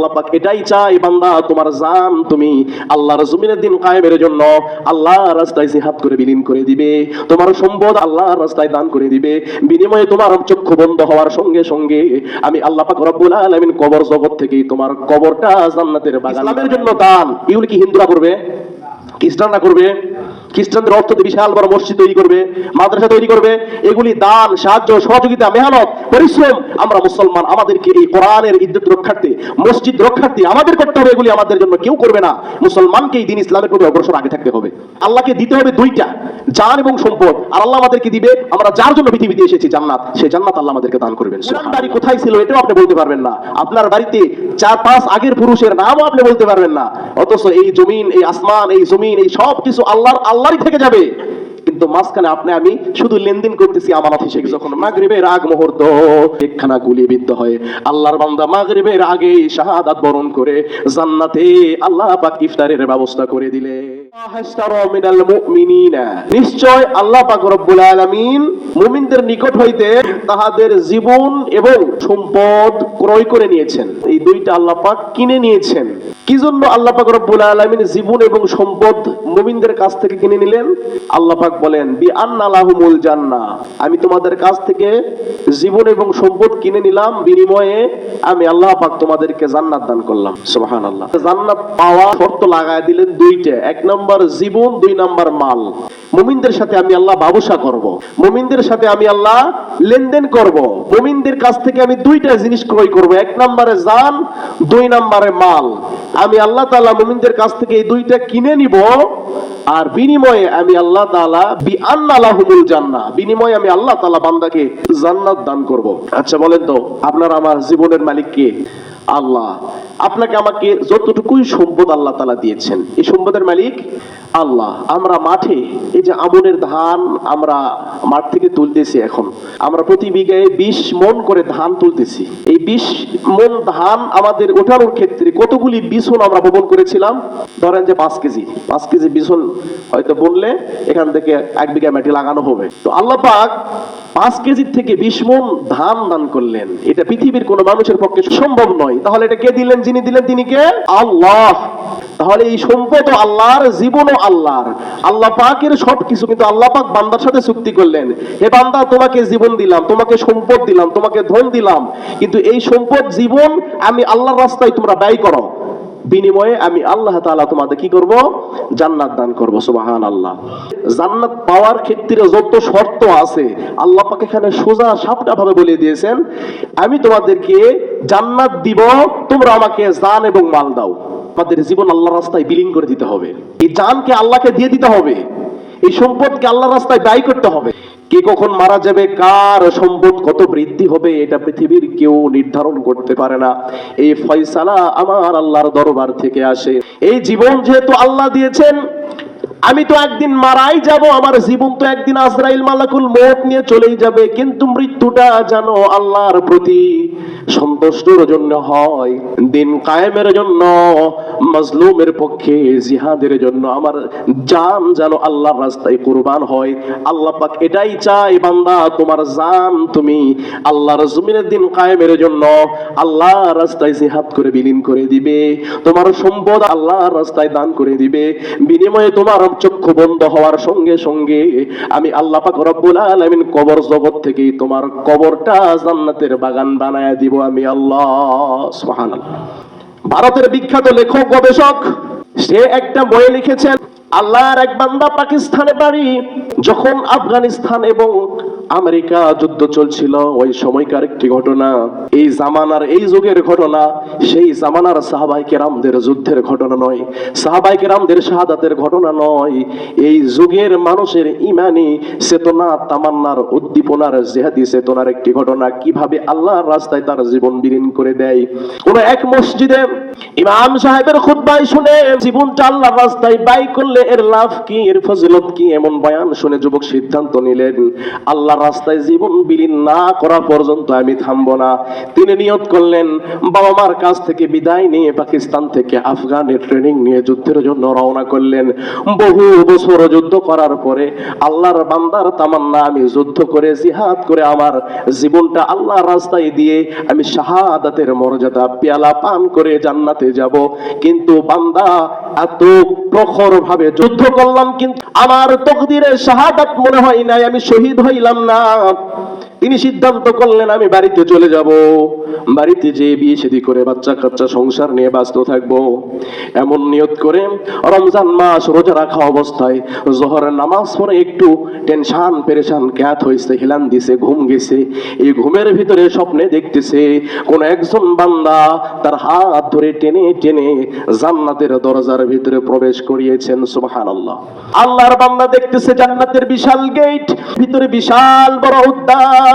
আল্লাহ পাক এটাই চাই বান্দা তোমার জান তুমি আল্লাহর জমিনের দিন কায়েমের জন্য আল্লাহ রাস্তায় জিহাদ করে বিলীন করে দিবে। তোমার সম্পদ আল্লাহর রাস্তায় দান করে দিবে। বিনিময়ে তোমার চক্ষু বন্ধ হওয়ার সঙ্গে সঙ্গে আমি আল্লাহ পাক রব্বুল আলামিন কবর জগৎ থেকে তোমার কবরটা জান্নাতের বাগান ইসলামের জন্য দান। এগুলো কি হিন্দুরা করবে? খ্রিস্টানরা করবে, খ্রিস্টানদের অর্থ দিয়ে বিশাল বড় মসজিদ তৈরি করবে, মাদ্রাসা তৈরি করবে, এগুলি দান, সাহায্য, সহযোগিতা, মেহনত, পরিশ্রম। আমরা মুসলমান, আমাদেরকে এই কোরআনের ইজ্জত রক্ষার্থে, মসজিদ রক্ষার্থে আমাদের করতে হবে, এগুলি আমাদের জন্য কেউ করবে না। মুসলমানকে এই দিন ইসলামের প্রতি অগ্রসর আগে থাকতে হবে। আল্লাহকে দিতে হবে দুইটা, জান এবং সম্পদ। আর আল্লাহ আমাদেরকে দিবে, আমরা যার জন্য পৃথিবীতে এসেছি, জান্নাত। সেই জান্নাত আল্লাহ আমাদেরকে দান করবেন। বাড়ি কোথায় ছিল এটাও আপনি বলতে পারবেন না। আপনার বাড়িতে চার পাঁচ আগের পুরুষের নামও আপনি বলতে পারবেন না। অথচ এই জমিন, এই আসমান, এই জমিন এই সব কিছু আল্লাহর, আল্লাহরই থেকে যাবে। কিন্তু মাঝখানে আপনি, আমি শুধু লেনদেন করতেছি আমানত হিসেবে। যখন মাগরিবের আগ মুহূর্ত, একখানা গুলি বিদ্ধ হয়। আল্লাহর বান্দা মাগরিবের আগে শাহাদাত বরণ করে জান্নাতে আল্লাহ পাক ইফতারের ব্যবস্থা করে দিলে। নিশ্চয় আল্লাহ পাক রব্বুল আলামিন মুমিনদের নিকট হইতে তাহাদের জীবন এবং সম্পদ ক্রয় করে নিয়েছেন। এই দুইটা আল্লাহ পাক কিনে নিয়েছেন। কি জন্য আল্লাহ পাক রব্বুল আলামিন জীবন এবং সম্পদ মুমিনদের কাছ থেকে কিনে নিলেন? আল্লাহ পাক বলেন বি আন্নালাহুমুল জান্নাহ। আমি তোমাদের কাছ থেকে জীবন এবং সম্পদ কিনে নিলাম, বিনিময়ে আমি আল্লাহ পাক তোমাদেরকে জান্নাত দান করলাম। সুবহানাল্লাহ। জান্নাত পাওয়া শর্ত লাগায় দিলেন দুইটা। এক নম্বর জীবন, দুই নম্বর মাল। মুমিনদের সাথে আমি আল্লাহ বাবুসা করব। মুমিনদের সাথে আমি আল্লাহ লেনদেন করব। মুমিনদের কাছ থেকে আমি দুইটা জিনিস ক্রয় করব। এক নম্বরে জান, দুই নম্বরে মাল। আমি আল্লাহ তাআলা মুমিনদের কাছ থেকে এই দুইটা কিনে নিব, আর বিনিময়ে আমি আল্লাহ তাআলা বি আন্নালাহুমুল জান্নাহ, বিনিময়ে আমি আল্লাহ তাআলা বান্দাকে জান্নাত দান করব। আচ্ছা বলেন তো, আপনার আমার জীবনের মালিক কে? আল্লাহ। আপনাকে আমাকে যতটুকুই সম্পদ আল্লাহ তালা দিয়েছেন, এই সম্পদের মালিক আল্লাহ। আমরা মাঠে, এই যে আমনের ধান আমরা মাঠ থেকে তুলতেছি এখন। আমরা প্রতি বিঘায় বিশ মন করে ধান তুলতেছি। এই বিশ মন ধান আমাদের ওঠানোর ক্ষেত্রে কতগুলি বিছন আমরা বপন করেছিলাম। ধরেন যে পাঁচ কেজি। পাঁচ কেজি বিছন হয়তো বললে এখান থেকে এক বিঘা মাটি লাগানো হবে। তো আল্লাহ পাক পাঁচ কেজির থেকে বিশ মন ধান দান করলেন। এটা পৃথিবীর কোনো মানুষের পক্ষে সম্ভব নয়। তাহলে এটা কে দিলেন? যিনি দিলেন তিনি কে? আল্লাহ। তাহলে এই সম্পদ আল্লাহর, জীবনও আল্লাহর। আল্লাহ পাকের সবকিছু কিন্তু আল্লাহ পাক বান্দার সাথে চুক্তি করলেন। হে বান্দা, তোমাকে জীবন দিলাম, তোমাকে সম্পদ দিলাম, তোমাকে ধন দিলাম। কিন্তু এই সম্পদ, জীবন আমি আল্লাহর রাস্তায় তোমরা ব্যয় করো। বিনিময়ে আমি আল্লাহ তালা তোমাদের কি করব? জান্নাত দান করব সুবাহান আল্লাহ জান্নাত পাওয়ার ক্ষেত্রে যত শর্ত আছে, আল্লাহ পাক এখানে সোজা সাপটা ভাবে বলে দিয়েছেন, আমি তোমাদেরকে জান্নাত দিব, তোমরা আমাকে জান এবং মাল দাও। আমাদের জীবন আল্লাহ রাস্তায় বিলীন করে দিতে হবে। এই জানকে আল্লাহকে দিয়ে দিতে হবে। এই সম্পদকে আল্লাহ রাস্তায় ব্যয় করতে হবে। কে কখন মারা যাবে, কার সম্পদ কত বৃদ্ধি হবে, এটা পৃথিবীর কেউ নির্ধারণ করতে পারে না। এই ফয়সালা আমার আল্লাহর দরবার থেকে আসে। এই জীবন যেহেতু আল্লাহ দিয়েছেন আমি তো একদিন মারাই যাব, আমার জীবন তো একদিন আজরাইল মালাকুল মত নিয়ে চলেই যাবে, কিন্তু মৃত্যুটা জানো আল্লাহর প্রতি সন্তুষ্টর জন্য হয়। দিন কায়েমের জন্য, মাজলুমের পক্ষে, জিহাদের জন্য, আমার জান যেন আল্লাহর রাস্তায় কুরবান হয়। আল্লাহ পাক এটাই চাই বান্দা, তোমার জান তুমি আল্লাহর জমিনের দিন কায়েমের জন্য আল্লাহ রাস্তায় জিহাদ করে বিলীন করে দিবে। তোমার সম্পদ আল্লাহর রাস্তায় দান করে দিবে। বিনিময়ে তোমার চক্ষু বন্ধ হওয়ার সঙ্গে সঙ্গে আমি আল্লাহ পাক রব্বুল আলামিন কবর জগৎ থেকে তোমার কবরটা জান্নাতের বাগান বানায় দিব আমি আল্লাহ। সুবহানাল্লাহ। ভারতের বিখ্যাত লেখক, গবেষক, সে একটা বই লিখেছেন, আল্লাহর এক বান্দা পাকিস্তানে বাড়ি যখন আফগানিস্তান এবং আমেরিকা যুদ্ধ চলছিল, ওই সময়কার একটি ঘটনা। এই জামানার, এই যুগের ঘটনা, সেই জামানার সাহাবাই কেরামদের যুদ্ধের ঘটনা নয়। সাহাবাই কেরামদের শাহাদাতের ঘটনা নয়। এই যুগের মানুষের ইমানি চেতনা, তামান্নার, উদ্দীপনার জেহাদি চেতনার একটি ঘটনা। কীভাবে আল্লাহর রাস্তায় তার জীবন বিলীন করে দেয়? কোন এক মসজিদে ইমাম সাহেবের খুতবাই শুনে, জীবনটা আল্লাহর রাস্তায় ব্যয় করলে এর লাভ কি, এর ফজিলত কি, এমন বয়ান শুনে যুবক সিদ্ধান্ত নিলেন। আল্লাহর রাস্তায় জীবন বিলীন না করা পর্যন্ত আমি থামবো না। তিনি নিয়ত করলেন, বাবা মার কাছ থেকে বিদায় নিয়ে পাকিস্তান থেকে আফগানের ট্রেনিং নিয়ে যুদ্ধের জন্য রওনা করলেন। বহু বছর যুদ্ধ করার পরে আল্লাহর বান্দার তামান্না, আমি যুদ্ধ করে, জিহাদ করে আমার জীবনটা আল্লাহর রাস্তায় দিয়ে আমি শাহাদাতের মর্যাদা, পেয়ালা পান করে জান্নাতে যাব। কিন্তু বান্দা, এত প্রখর ভাবে যুদ্ধ করলাম, কিন্তু আমার তকদিরে শাহাদাত মনে হয় নাই, আমি শহীদ হইলাম না তিনি সিদ্ধান্ত করলেন, আমি বাড়িতে চলে যাব। বাড়িতে যেয়ে বিয়ে শাদী করে বাচ্চা কাচ্চা সংসার নিয়ে ব্যস্ত থাকব। এমন নিয়ত করে রমজান মাস রোজা রাখা অবস্থায় জোহরের নামাজ পড়ে একটু টেনশন, পেরেশান ক্যাত হয়েছে, হিলান দিছে, ঘুম গেছে। এই ঘুমের ভিতরে স্বপ্নে দেখতেছে, কোন একজন বান্দা তার হাত ধরে টেনে টেনে জান্নাতের দরজার ভিতরে প্রবেশ করিয়েছেন, সুবহানাল্লাহ। আল্লাহর বান্দা দেখতেছে জান্নাতের বিশাল গেট, ভিতরে বিশাল বড় উদ্যান।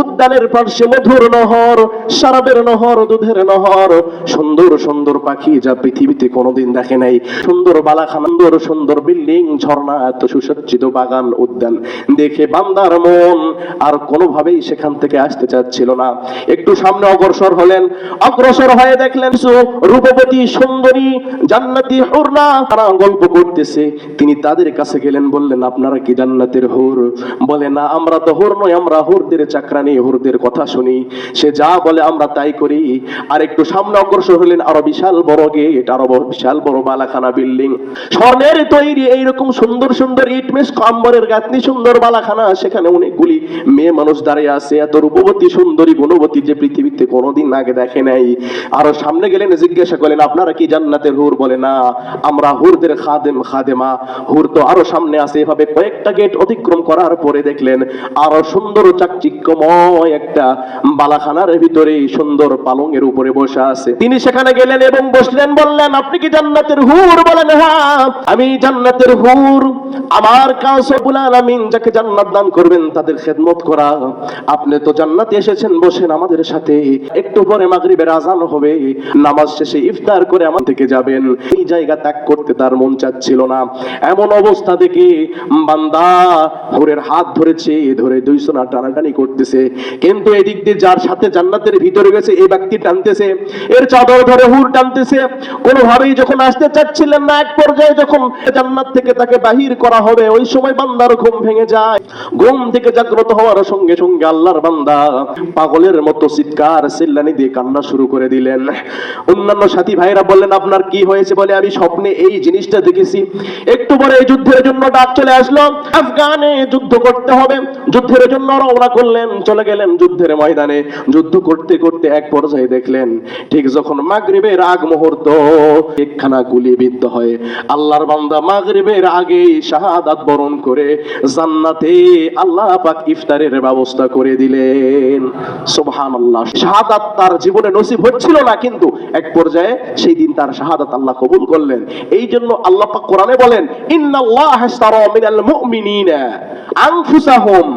উদ্যানের পাশে মধুর নহর, শরাবের নহর, দুধের নহর। সুন্দর সুন্দর পাখি যা পৃথিবীতে কোনোদিন দেখে নাই। সুন্দর বালাখানা, সুন্দর সুন্দর বিল্ডিং, ঝর্ণা, এত সুসজ্জিত বাগান, উদ্যান। দেখে বান্দার মন আর কোনোভাবেই সেখান থেকে আসতে চাচ্ছিল না। একটু সামনে অগ্রসর হলেন। অগ্রসর হয়ে দেখলেন সু রূপবতী সুন্দরী জান্নাতি হুরনা তারা গল্প করতেছে। তিনি তাদের কাছে গেলেন, বললেন, আপনারা কি জান্নাতের হুর? বলে, না, আমরা তো হুর নই, আমরা হুরদের চাকরানি হুরদের কথা শুনি। সে যা বলে আমরা তাই করি। আর একটু সামনে অগ্রসর হলেন আরও বিশাল বড় গেট, আরও বিশাল বড় বালাখানা বিল্ডিং। স্বর্ণের তৈরি এইরকম সুন্দর সুন্দর ইট মেস কম্বরের গাঁথনি সুন্দর বালাখানা, সেখানে অনেকগুলি মেয়ে মানুষ দাঁড়িয়ে আছে। এত রূপবতী, সুন্দরী, গুণবতী যে পৃথিবীতে কোনোদিন আগে দেখে নাই। আরও সামনে গেলেন, জিজ্ঞাসা করলেন, আপনারা কি জান্নাতের হুর? বলে, না, আমরা হুরদের খাদেম খাদেমা। হুর তো আরও সামনে আছে। এভাবে কয়েকটা গেট অতিক্রম করার পরে দেখলেন, আরও সুন্দর চাকচিক্যময় একটা বালাখানার ভিতরে সুন্দর পালঙের উপরে বসে আছে। তিনি সেখানে গেলেন এবং বসলেন, বললেন, আপনি কি জান্নাতের হুর? বলেন হ্যাঁ আমি জান্নাতের হুর। আমার কাজ রব্বুল আলামিন যাকে জান্নাত দান করবেন, তাদের খেদমত করা। আপনি তো জান্নাতে এসেছেন, বসেন আমাদের সাথে। একটু পরে মাগরিবের আজান হবে। নামাজ শেষে ইফতার করে আমার থেকে যাবেন। এই জায়গা ত্যাগ করতে তার মন চাচ্ছিল না। এমন অবস্থা দেখে বান্দা হুরের হাত ধরেছে, ধরে দুইশো না টানাটানি করতেছে। কিন্তু এদিক দিয়ে যার সাথে জান্নাতের ভিতরে গেছে, এই ব্যক্তি টানতেছে। এর চাদর ধরে হুর টানতেছে। কোনোভাবেই যখন আসতে চাচ্ছিলেন না, এক পর্যায়ে যখন জান্নাত থেকে তাকে বাহির করা হবে, ওই সময় বান্দার ঘুম ভেঙে যায়। ঘুম থেকে জাগ্রত হওয়ার সঙ্গে সঙ্গে আল্লাহর বান্দা পাগলের মতো চিৎকার, চিল্লানি দিয়ে কান্না শুরু করে দিলেন। অন্যান্য সাথী ভাইরা বললেন, আপনার কি হয়েছে? বলে, আমি স্বপ্নে এই জিনিসটা দেখেছি। একটু পরে এই যুদ্ধের জন্য ডাক চলে আসলো। আফগানে যুদ্ধ করতে হবে। যুদ্ধের জন্য রওনা করলেন, চলে গেলেন যুদ্ধের ময়দানে। যুদ্ধ করতে করতে এক পর্যায়ে দেখলেন, ঠিক যখন মাগরিবের আগ মুহূর্ত, একখানা গুলি বিদ্ধ হয় আল্লাহর বান্দা মাগরিবের আগেই শাহাদাত বরণ করে জান্নাতে আল্লাহ পাক ইফতারের ব্যবস্থা করে দিলেন। সুবহানাল্লাহ, শাহাদাত তার জীবনে নসিব হচ্ছিল না, কিন্তু এক পর্যায়ে সেই দিন তার শাহাদাত আল্লাহ কবুল করলেন। এই জন্য আল্লাহ পাক কোরআনে বলেন, ইন্নাল্লাহ হাসতারা মিনাল মুমিনিনা আনফুসাহুম।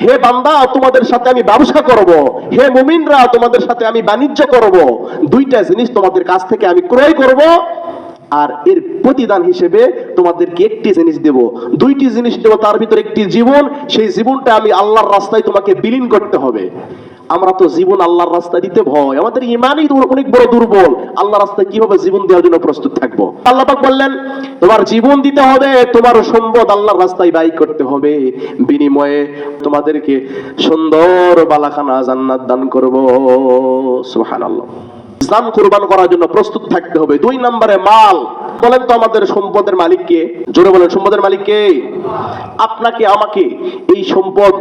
হে বান্দা, তোমাদের সাথে আমি ব্যবসা করব। হে মুমিনরা, তোমাদের সাথে আমি বাণিজ্য করব। দুইটা জিনিস তোমাদের কাছ থেকে আমি ক্রয় করব আর এর প্রতিদান হিসেবে তোমাদেরকে একটি জিনিস দেব। দুইটি জিনিস দেব, তার ভিতরে একটি জীবন। সেই জীবনটা আমি আল্লাহর রাস্তায় তোমাকে বিলীন করতে হবে। আমরা তো জীবন আল্লাহর রাস্তা দিতে ভয়। আমাদের ইমানই অনেক বড় দুর্বল। আল্লাহর রাস্তায় কীভাবে জীবন দেওয়ার জন্য প্রস্তুত থাকব? আল্লাহ বললেন, তোমার জীবন দিতে হবে, তোমার সম্পদ আল্লাহর রাস্তায় ব্যয় করতে হবে। বিনিময়ে তোমাদেরকে সুন্দর বালাখানা জান্নাত দান করব। সুবহানাল্লাহ। ইসলাম কুরবান করার জন্য প্রস্তুত থাকতে হবে। দুই নম্বরে মাল। বলেন তো আমাদের সম্পদের মালিক কে? জোরে বলেন, সম্পদের মালিক কে? আপনাকে, আমাকে এই সম্পদ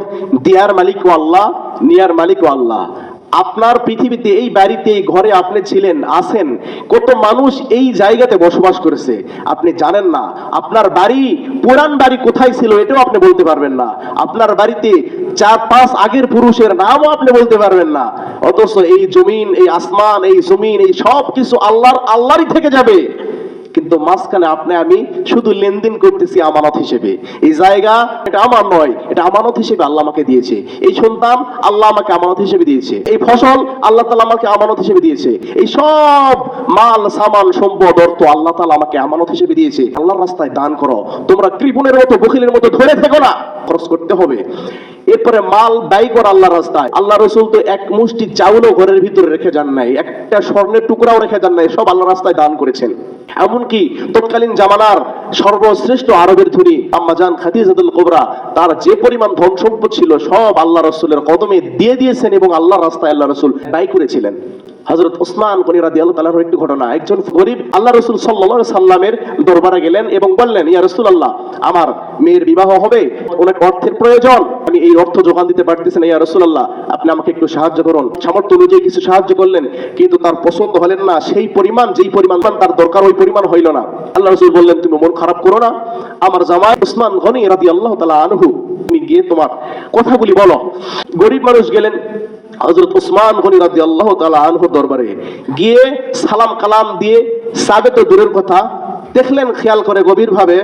দেয়ার মালিকও আল্লাহ নেয়ার মালিকও আল্লাহ। আপনার পৃথিবীতে এই বাড়িতে এই ঘরে আপনি ছিলেন, আছেন, কত মানুষ এই জায়গাতে বসবাস করেছে, আপনি জানেন না। আপনার বাড়ি, পুরান বাড়ি কোথায় ছিল এটাও আপনি বলতে পারবেন না। আপনার বাড়িতে চার পাঁচ আগের পুরুষের নামও আপনি বলতে পারবেন না। অথচ এই জমিন, এই আসমান, এই জমিন, এই সব কিছু আল্লাহর, আল্লাহরই থেকে যাবে। কিন্তু মাঝখানে আপনি, আমি শুধু লেনদেন করতেছি আমানত হিসেবে। এই জায়গা এটা আমার নয়, এটা আমানত হিসেবে আল্লাহ আমাকে দিয়েছে। এই সন্তান আল্লাহ আমাকে আমানত হিসেবে দিয়েছে। এই ফসল আল্লাহ তালা আমাকে আমানত হিসেবে দিয়েছে। এই সব মাল, সামান, সম্পদ, অর্থ আল্লাহ তালা আমাকে আমানত হিসেবে দিয়েছে। আল্লাহর রাস্তায় দান করো। তোমরা কৃপণের মতো বকিলের মতো ধরে থেকো না। খরচ করতে হবে। এরপরে মাল ব্যয় কর আল্লাহ রাস্তায়। আল্লাহ রসুল তো এক মুষ্টি চাউলও ঘরের ভিতরে রেখে যান নাই, একটা স্বর্ণের টুকরাও রেখে যান নাই, সব আল্লাহ রাস্তায় দান করেছেন। এমনকি তৎকালীন জামানার সর্বশ্রেষ্ঠ আরবের ধনী আম্মাজান খাদিজাতুল কোবরা, তার যে পরিমাণ ধন সম্পদ ছিল, সব আল্লাহ রসুলের কদমে দিয়ে দিয়েছেন এবং আল্লাহ রাস্তায় আল্লাহ রসুল ব্যয় করেছিলেন। হজরত ওসমান গনি রাদি আল্লাহ একটি ঘটনা। একজন গরিব আল্লাহ রসুল সাল্লা সাল্লামের দরবারে গেলেন এবং বললেন, ইয়া রসুল আল্লাহ আমার মেয়ের বিবাহ হবে অনেক অর্থের প্রয়োজন। আমি এই অর্থ যোগান দিতে পারতেছি না, ইয়া রসুল আল্লাহ আপনি আমাকে একটু সাহায্য করুন। সামর্থ্য অনুযায়ী কিছু সাহায্য করলেন, কিন্তু তার পছন্দ হলেন না। সেই পরিমাণ, যেই পরিমাণ তার দরকার ওই পরিমাণ হইল না। আল্লাহ রসুল বললেন, তুমি মন খারাপ করো না। আমার জামাই ওসমান গনি রাদি আল্লাহ তালা আনহু, তুমি গিয়ে তোমার কথাগুলি বলো। গরিব মানুষ গেলেন হজরত উসমান গনি রাদি আল্লাহ তালা আনহুর দরবারে গিয়ে সালাম কালাম দিয়ে সাবে তো দূরের কথা দেখলেন, খেয়াল করে গভীর ভাবে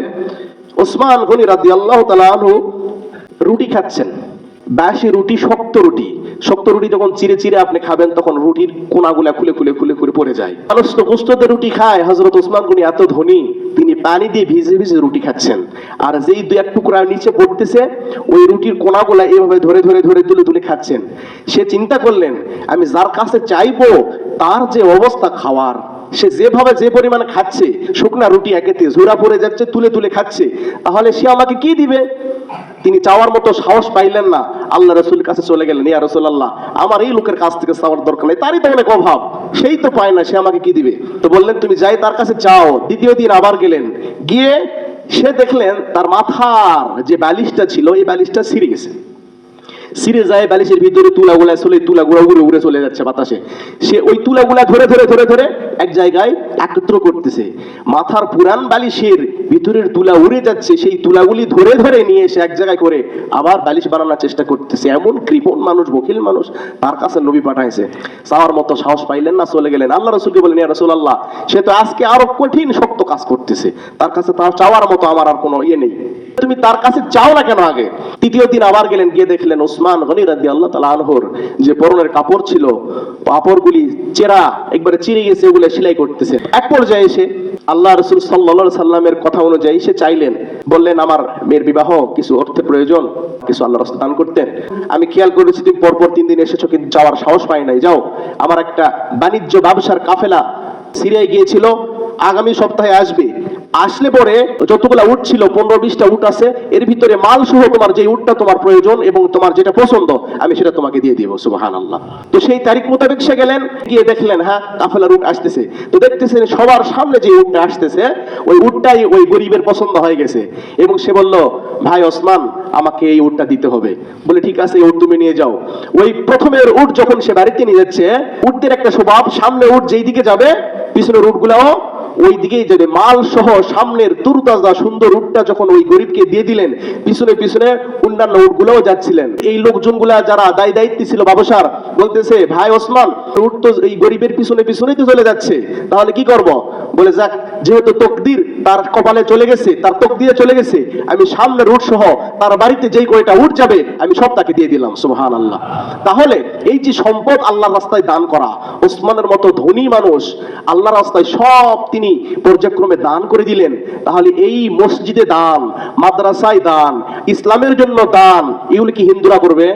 ওসমান গনি রাদি আল্লাহ তালা আনহু রুটি খাচ্ছেন। বাসি রুটি, শক্ত রুটি। শক্ত রুটি যখন চিরে চিরে আপনি খাবেন, তখন রুটির কোনাগুলা খুলে খুলে খুলে খুলে পড়ে যায়। মানুষ তো রুটি খায়। হজরত ওসমান গনি এত ধনী। তিনি পানি দিয়ে ভিজে ভিজে রুটি খাচ্ছেন। আর যেই দু এক টুকরা নিচে পড়তেছে, ওই রুটির কোনাগুলা এইভাবে ধরে ধরে ধরে তুলে তুলে খাচ্ছেন। সে চিন্তা করলেন, আমি যার কাছে চাইব, তার যে অবস্থা খাওয়ার, সে যেভাবে যে পরিমাণে খাচ্ছে, শুকনা রুটি একেতে ঝোরা পড়ে যাচ্ছে, তুলে তুলে খাচ্ছে, তাহলে সে আমাকে কি দিবে? তিনি চাওয়ার মতো সাহস পাইলেন না। আল্লাহ রসুলের কাছে চলে গেলেন, ইয়া রসুল আল্লাহ আমার এই লোকের কাছ থেকে চাওয়ার দরকার নেই, তারই তো অনেক অভাব, সেই তো পায় না, সে আমাকে কি দিবে? তো বললেন, তুমি যাই তার কাছে চাও, দ্বিতীয় দিন আবার গেলেন। গিয়ে সে দেখলেন তার মাথার যে বালিশটা ছিল এই বালিশটা ছিঁড়ে গেছে। সিরে যায় বালিশের ভিতরে তুলাগুলা চলে, তুলাগুলা উড়ে উড়ে চলে যাচ্ছে বাতাসে। সে ওই তুলাগুলা ধরে ধরে ধরে ধরে এক জায়গায় একত্র করতেছে। মাথার পুরান বালিশের ভিতরের তুলা উড়ে যাচ্ছে, সেই তুলাগুলি ধরে ধরে নিয়ে এসে এক জায়গায় করে আবার বালিশ বানানোর চেষ্টা করতেছে। এমন কৃপণ মানুষ, বকিল মানুষ তার কাছে নবী পাঠাইছে। চাওয়ার মতো সাহস পাইলেন না, চলে গেলেন। আল্লাহ রসুলকে বলেন ইয়া রসুল আল্লাহ সে তো আজকে আরও কঠিন, শক্ত কাজ করতেছে। তার কাছে তার চাওয়ার মতো আমার আর কোনো ইয়ে নেই। তুমি তার কাছে চাও না কেন আগে? তৃতীয় দিন আবার গেলেন, গিয়ে দেখলেন ওসমান গনি রাদি আল্লাহ তালা আনহর যে পরনের কাপড় ছিল, কাপড়গুলি চেরা, একবারে চিরে গেছে ওগুলো সেলাই করতেছে। এক পর্যায়ে এসে আল্লাহ রসুল সাল্লা সাল্লামের কথা অনুযায়ী সে চাইলেন, বললেন, আমার মেয়ের বিবাহ, কিছু অর্থে প্রয়োজন, কিছু আল্লাহ রসুল দান করতেন। আমি খেয়াল করেছি তুমি পরপর তিন দিন এসেছ, কিন্তু যাওয়ার সাহস পাই নাই। যাও, আমার একটা বাণিজ্য ব্যবসার কাফেলা সিরিয়ায় গিয়েছিল আগামী সপ্তাহে আসবে। আসলে পরে যতগুলা উট ছিল, পনেরো বিশটা উট আছে, এর ভিতরে মাল সহ তোমার যে উটটা তোমার প্রয়োজন এবং তোমার যেটা পছন্দ, আমি সেটা তোমাকে দিয়ে দিব সুবাহান আল্লাহ তো সেই তারিখ মোতাবেক সে গেলেন, গিয়ে দেখলেন হ্যাঁ কাফেলার উট আসতেছে। তো দেখতেছেন সবার সামনে যে উটটা আসতেছে, ওই উটটাই ওই গরিবের পছন্দ হয়ে গেছে। এবং সে বলল, ভাই ওসমান, আমাকে এই উটটা দিতে হবে। বলে, ঠিক আছে, এই উট তুমি নিয়ে যাও। ওই প্রথমের উট যখন সে বাড়িতে নিয়ে যাচ্ছে উটদের একটা স্বভাব, সামনে উট যেই দিকে যাবে, পিছনের উটগুলাও ওই দিকেই যাবে মাল সহ সামনের তুরতাজা সুন্দর উটটা যখন ওই গরিবকে দিয়ে দিলেন, পিছনে পিছনে অন্যান্য উটগুলোও যাচ্ছিলেন। এই লোকজনগুলা যারা দায় দায়িত্ব ছিল বাবসার বলতেছে, ভাই ওসমান, উট তো এই গরিবের পিছনে পিছনেই তো চলে যাচ্ছে। তাহলে কি করব? বলে, যাক, যেহেতু তকদির, তার কপালে চলে গেছে, তার তকদিরে চলে গেছে, আমি সামনের উট সহ তার বাড়িতে যেই কয়টা উট যাবে, আমি সব তাকে দিয়ে দিলাম সুবহান আল্লাহ তাহলে এই যে সম্পদ আল্লাহর রাস্তায় দান করা, ওসমানের মতো ধনী মানুষ আল্লাহর রাস্তায় সব তিনি পর্যায়ক্রমে দান করে দিলেন, তাহলে এই মসজিদে দান, মাদ্রাসায় দান, ইসলামের জন্য দান, এগুলি কি হিন্দুরা করবে?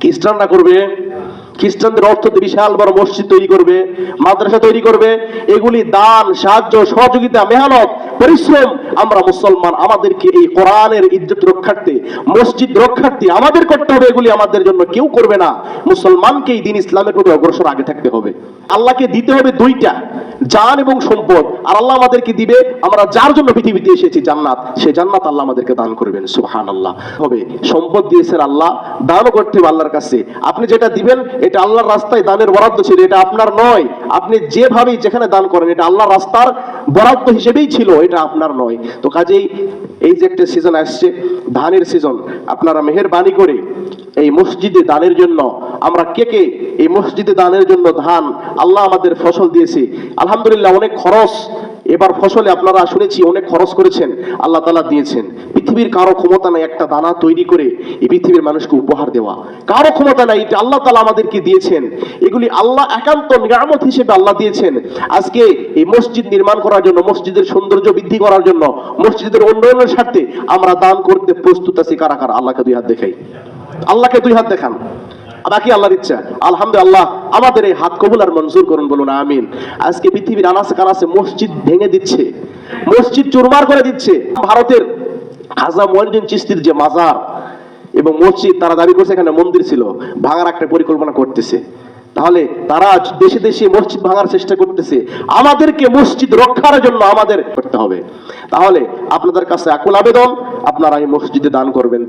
খ্রিস্টানরা করবে? খ্রিস্টানদের অর্থ বিশাল বড় মসজিদ তৈরি করবে, মাদ্রাসা তৈরি করবে, এগুলি দান, সাহায্য, সহযোগিতা, মেহনত পরিশ্রম। আমরা মুসলমান, আমাদেরকে এই কোরআনের ইজ্জত রক্ষার্থে, মসজিদ রক্ষার্থে আমাদের করতে হবে এগুলি আমাদের জন্য কেউ করবে না। মুসলমানকে এই দিন ইসলামের প্রতি অগ্রসর আগে থাকতে হবে। আল্লাহকে দিতে হবে দুইটা, জান এবং সম্পদ। আর আল্লাহ আমাদেরকে দিবে, আমরা যার জন্য পৃথিবীতে এসেছি জান্নাত, সে জান্নাত আল্লাহ আমাদেরকে দান করবেন সুবহান আল্লাহ হবে, সম্পদ দিয়েছেন আল্লাহ, দানও করতে হবে আল্লাহর কাছে। আপনি যেটা দিবেন, এটা আল্লাহর রাস্তায় দানের বরাদ্দ ছিল, এটা আপনার নয়। আপনি যেভাবেই যেখানে দান করেন, এটা আল্লাহর রাস্তার বরাদ্দ হিসেবেই ছিল এটা আপনার নয়। তো কাজেই এই যে একটা সিজন আসছে, ধানের সিজন আপনারা মেহরবানি করে এই মসজিদে দানের জন্য, আমরা কে কে এই মসজিদে দানের জন্য ধান আল্লাহ আমাদের ফসল দিয়েছে, আলহামদুলিল্লাহ অনেক খরচ এবার ফসলে আপনারা শুনেছি অনেক খরচ করেছেন, আল্লাহ তালা দিয়েছেন। পৃথিবীর কারও ক্ষমতা নাই একটা দানা তৈরি করে এই পৃথিবীর মানুষকে উপহার দেওয়া। কারও ক্ষমতা নাই এটা আল্লাহ তালা আমাদেরকে দিয়েছেন। এগুলি আল্লাহ একান্ত নিরামত হিসেবে আল্লাহ দিয়েছেন। আজকে এই মসজিদ নির্মাণ করার জন্য, মসজিদের সৌন্দর্য বৃদ্ধি করার জন্য, মসজিদের উন্নয়নের স্বার্থে আমরা দান করতে প্রস্তুত আছি কারা কারা? আল্লাহকে দুই হাত দেখাই। আল্লাহকে দুই হাত দেখান। বাকি আল্লাহর ইচ্ছা আলহামদুলিল্লাহ, আমাদের এই হাত কবুল আর মঞ্জুর করুন বলুন, আমিন। আজকে পৃথিবীর আনাসে কানাসে মসজিদ ভেঙে দিচ্ছে, মসজিদ চুরমার করে দিচ্ছে। ভারতের খাজা মহিউদ্দিন চিস্তির যে মাজার এবং মসজিদ, তারা দাবি করছে এখানে মন্দির ছিল, ভাঙার একটা পরিকল্পনা করতেছে। তাহলে তারা দেশে দেশে মসজিদ ভাঙার চেষ্টা করতেছে। আমাদেরকে মসজিদ রক্ষার জন্য আমাদের করতে হবে। তাহলে আপনাদের কাছে আকুল আবেদন, আপনারা এই মসজিদে দান করবেন।